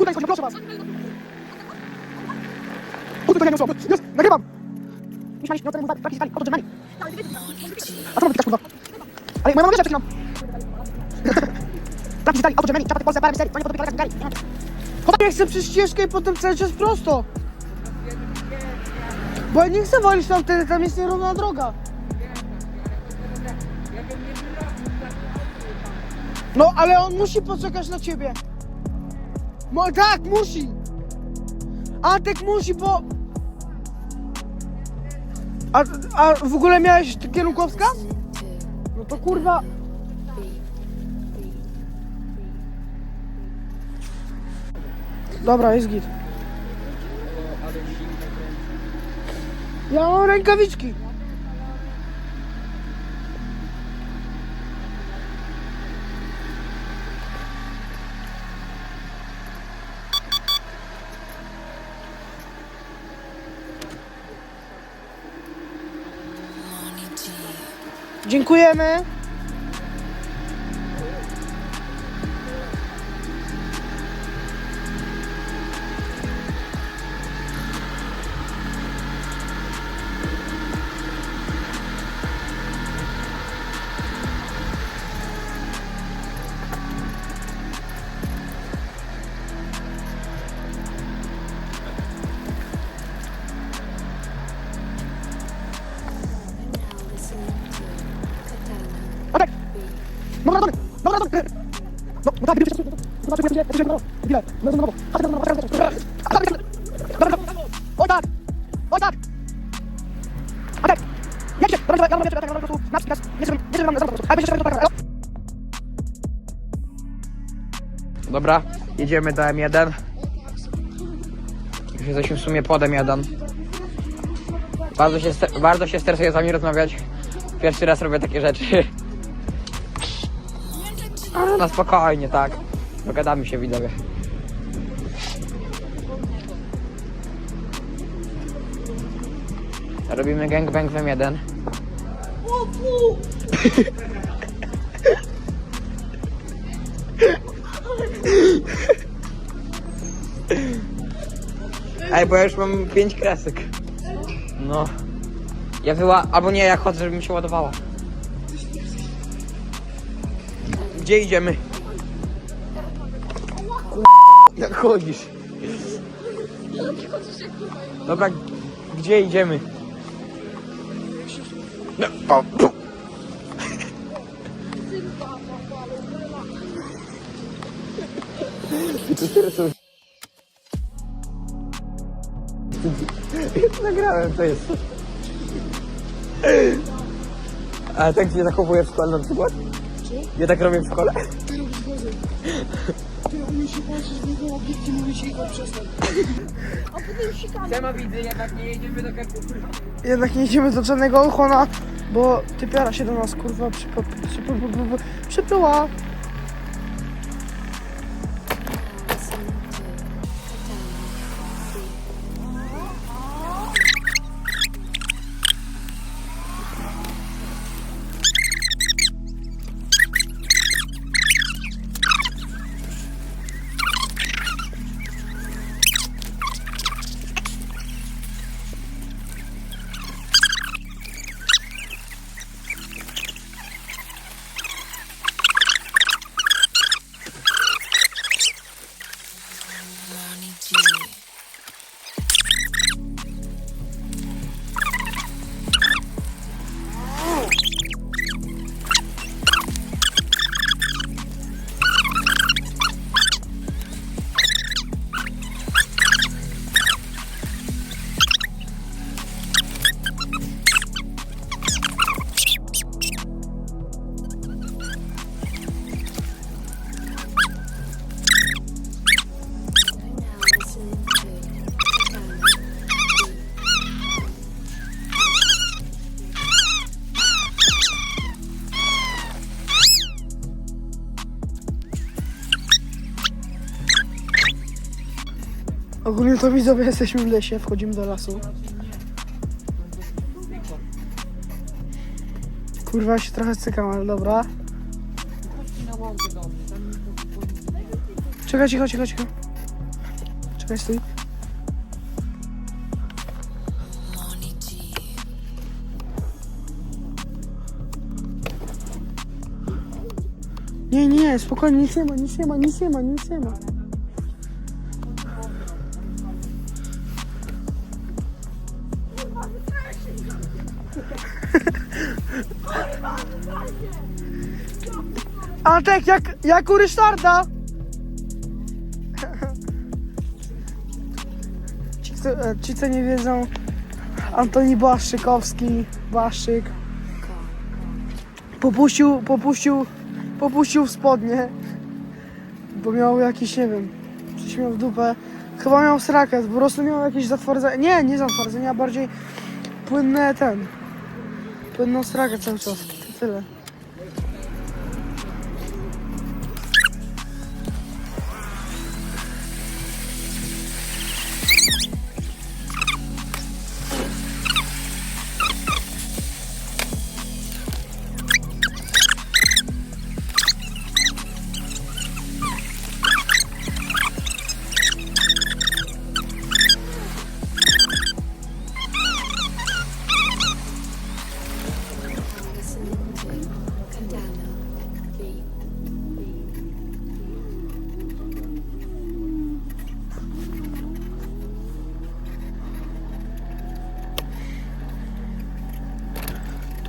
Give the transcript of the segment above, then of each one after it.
mi chodzi, proszę was. O, to ja nie usłyszałem. Jest, nagrywam. Nie śmiali się, nie oceniam, taki skali, oto dżemani. A co robisz też, kurwa? Ale moja mama wiedziała przed chwilą. Sprawdź skali, oto dżemani, czapy Polsce, parę serii, to nie podoba skali. Ja chcę przez ścieżkę i potem cały czas prosto. Bo ja nie chcę walić tam, wtedy tam jest nierówna droga. No, ale on musi poczekać na ciebie. Mo, tak, musi. Antek musi, bo... A, a w ogóle miałeś kierunkowskaz? No to kurwa... Dobra, jest git. Ja mam rękawiczki. Dziękujemy. No. No, no, no, no. Dobra, tak, tak. Nie dobra, jedziemy do M1. Już jesteśmy w sumie pod M1. Bardzo się, bardzo się stresuję z wami rozmawiać. Pierwszy raz robię takie rzeczy. Na spokojnie, tak. Dogadamy się, widzowie. Robimy gangbang w M1. Ej, bo ja już mam 5 kresek. No. Ja wyła... Albo nie, ja chodzę, żeby mi się ładowała. Gdzie idziemy? Jak chodzisz? Dobra, gdzie idziemy? No, teraz są Nagrałem, to jest. A tak się zachowuję w szkole na przykład? Ja tak robię w szkole? Siema widzę, jednak nie jedziemy do Kartuszy. Jednak nie idziemy do żadnego ochona, bo typiara się do nas kurwa przypy, przypy, przypy, przypyła. Ogólnie to widzowie jesteśmy w lesie, wchodzimy do lasu. Kurwa się trochę cykam, ale dobra. Czekaj, cicho, cicho, cicho. Czekaj, stój. Nie, nie, spokojnie, nic nie ma, nic nie ma, nic nie ma, nic nie ma. Antek, jak, jak u Ryszarda? Ci co, e, ci, co nie wiedzą, Antoni Błaszczykowski, Błaszczyk, popuścił, popuścił, popuścił w spodnie, bo miał jakiś, nie wiem, coś miał w dupę. Chyba miał srakę, po prostu miał jakieś zatwardzenie, nie, nie a bardziej płynne ten, płynną srakę cały czas, to tyle.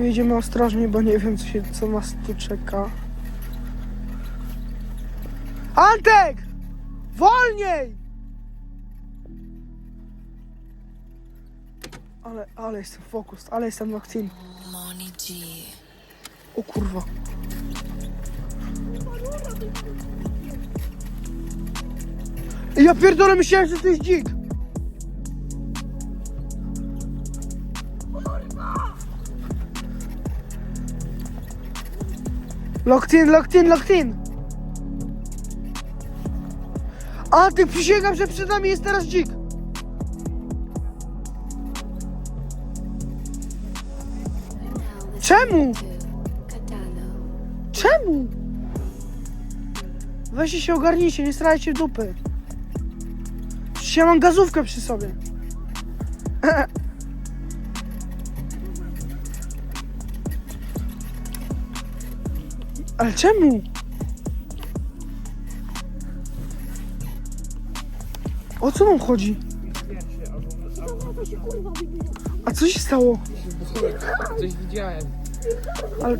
Tu jedziemy ostrożnie, bo nie wiem, co, się, co nas tu czeka. Antek! Wolniej! Ale, ale jestem fokus, ale jestem G. O kurwa. Ja pierdolę, myślałem, że to jest dzik. Locked in, locked in, locked in. A, ty przysięgam, że przed nami jest teraz dzik. Czemu? Czemu? Weźcie się ogarnijcie, nie strajcie dupy. Przecież ja mam gazówkę przy sobie. Ale czemu? O co wam chodzi? A co się stało? Coś widziałem. Ale...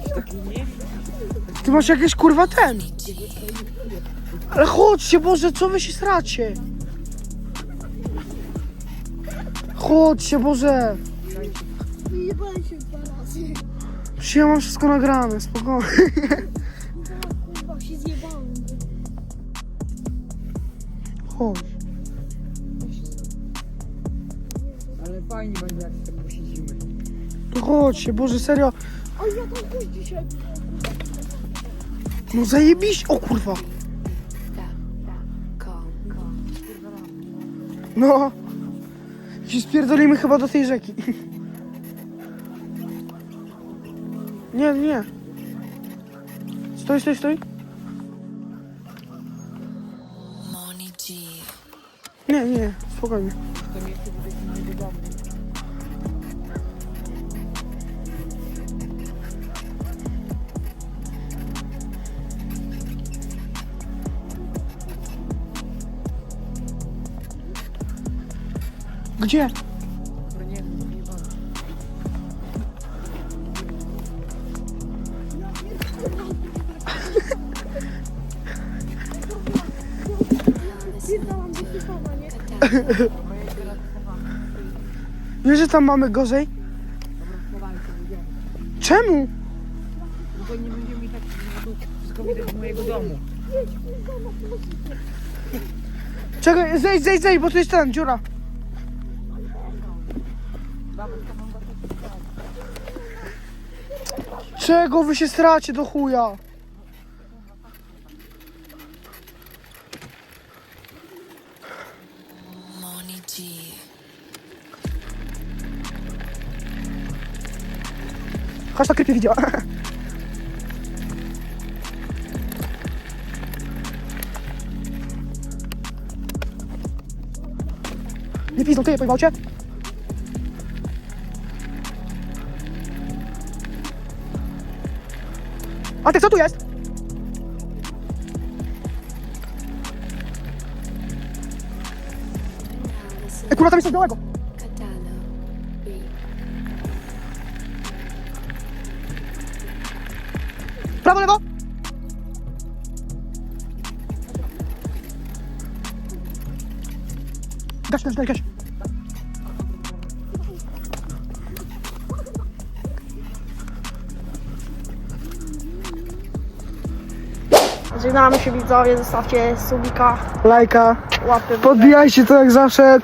Ty masz jakieś kurwa ten. Ale chodźcie, Boże, co wy się stracie? Chodźcie, Boże. Jebałem się. Mam wszystko nagrane, spokojnie. Kurwa, się zjebałem. Chodź. Ale fajnie będzie jak się posiedzimy. No chodźcie, Boże, serio. A ja tam pójść dzisiaj. No zajebiście. O kurwa. No. Się spierdolimy chyba do tej rzeki. Nie, nie. Stoj, stoj, stoj. Money G. Nie, nie, Wiesz, że tam mamy gorzej? Czemu? Bo nie będziemy tak wszystko widać z mojego domu. Czekaj, zejdź, zejdź, zejdź, bo to jest ten, dziura. Czego wy się stracie do chuja? Chodź na krypie widziała. pizdą, ty, pojebał cię? A ty co tu jest? Ej, kurwa, tam jest Prawo, lewo. Gaś, gaś, gaś, gaś. Żegnamy się widzowie, zostawcie subika, lajka, łapy. Podbijajcie to jak zawsze,